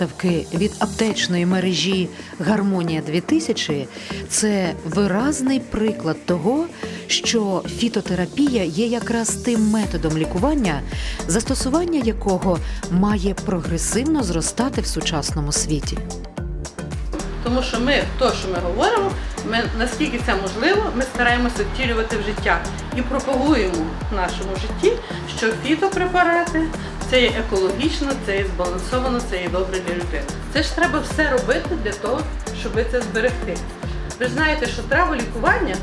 Фітовиставки від аптечної мережі Гармонія 2000 це виразний приклад того, що фітотерапія є якраз тим методом лікування, застосування якого має прогресивно зростати в сучасному світі. Тому що ми, то, що ми говоримо, ми наскільки це можливо, ми стараємося втілювати в життя і пропагуємо в нашому житті, що фітопрепарати це є екологічно, це є збалансовано, це є добре для людини. Це ж треба все робити для того, щоб це зберегти. Ви ж знаєте, що траволікування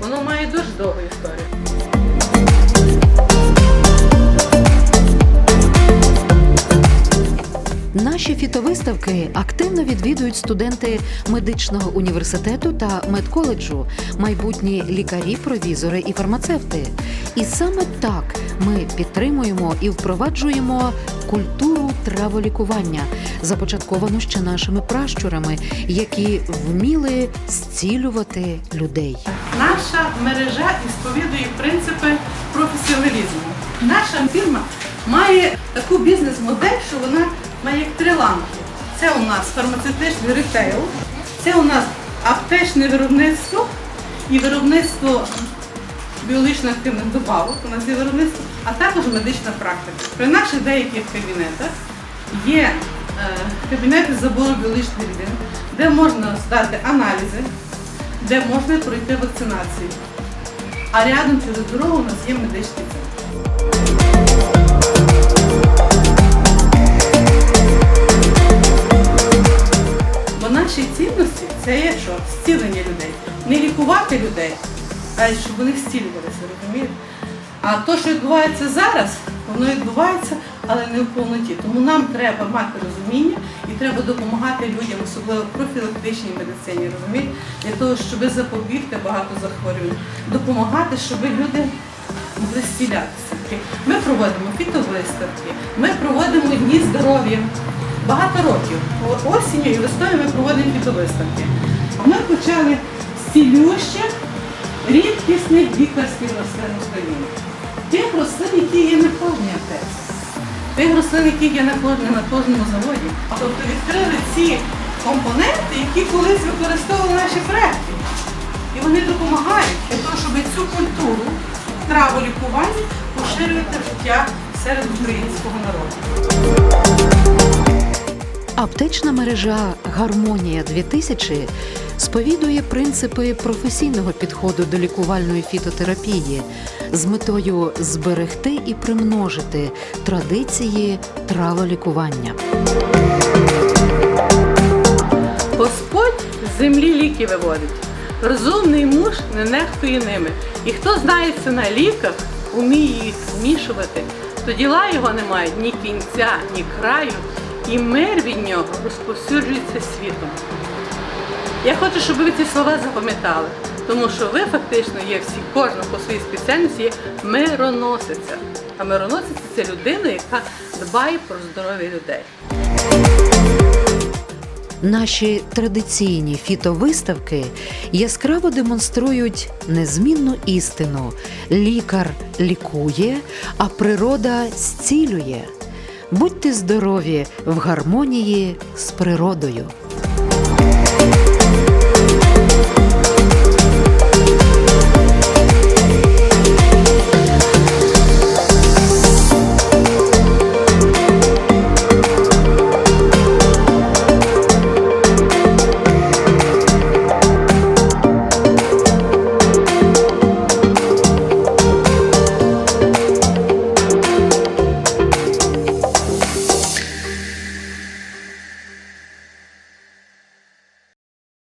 воно має дуже довгу історію. Наші фітовиставки активно відвідують студенти медичного університету та медколеджу, майбутні лікарі, провізори і фармацевти. І саме так ми підтримуємо і впроваджуємо культуру траволікування, започатковану ще нашими пращурами, які вміли зцілювати людей. Наша мережа ісповідує принципи професіоналізму. Наша фірма має таку бізнес-модель, що вона має як три ланки. Це у нас фармацевтичний ретейл, це у нас аптечне виробництво і виробництво біологічно активних добавок. У нас є виробництво, а також медична практика. При наших деяких кабінетах є е, кабінети забору біологічних рідин, де можна здати аналізи, де можна пройти вакцинацію. А рядом через дорогу у нас є медичний центр. Це є що? Зцілення людей. Не лікувати людей, а щоб вони зцілювалися, розумієте? А то, що відбувається зараз, воно відбувається, але не в повноті. Тому нам треба мати розуміння і треба допомагати людям, особливо в профілактичній медицині, розумієте, для того, щоб запобігти багато захворювань, допомагати, щоб люди могли зцілятися. Ми проводимо фітовиставки, ми проводимо дні здоров'я. Багато років. Осінню і весною ми проводимо фітовиставки. Ми почали з рідкісних лікарських рослин України. Тих рослин, які є на кожній аптеці. Тих рослин, які є на кожному, на кожному заводі. Тобто відкрили ці компоненти, які колись використовували наші предки. І вони допомагають для того, щоб цю культуру траволікування поширювати в життя серед українського народу. Аптечна мережа Гармонія 2000 сповідує принципи професійного підходу до лікувальної фітотерапії з метою зберегти і примножити традиції траволікування. Господь з землі ліки виводить. Розумний муж не нехтує ними. І хто знається на ліках, уміє їх змішувати, то діла його не мають ні кінця, ні краю, і мир від нього розповсюджується світом. Я хочу, щоб ви ці слова запам'ятали, тому що ви фактично є всі, кожна по своїй спеціальності є мироносиця. А мироносиця це людина, яка дбає про здоров'я людей. Наші традиційні фітовиставки яскраво демонструють незмінну істину: лікар лікує, а природа зцілює. Будьте здорові в гармонії з природою.